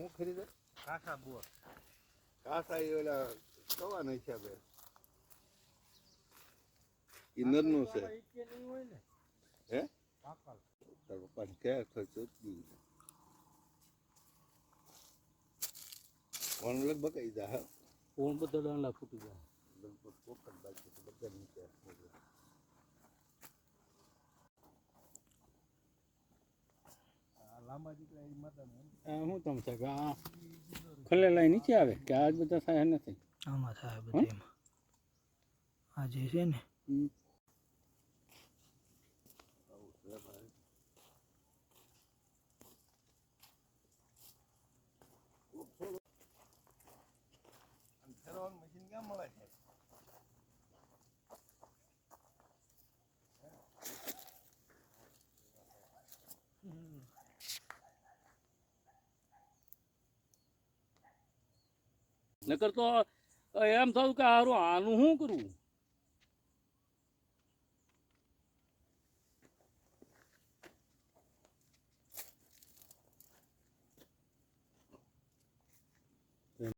હું ખરીદે? કાસા બોર કાસા એ ઓલા કવાના હિસાબે. ઇનરનું છે. હે? તાર પપ્પાને ક્યાં ખર્ચો દી ફોન લગભગ કઈ જા હા. કોણ બધા દાંડા ફૂટી જાય. લગભગ પોકટ બાકી તો બધા નીચે શું તમે છે? કે આ ખલેલા નીચે આવે? કે આજ બધા થાય નથી? આમાં થાય બધા એમાં. આ જે છે ને ફેરવાનું મશીન ક્યાં મળે છે નકર તો એમ થયું કે હારું આનું શું કરવું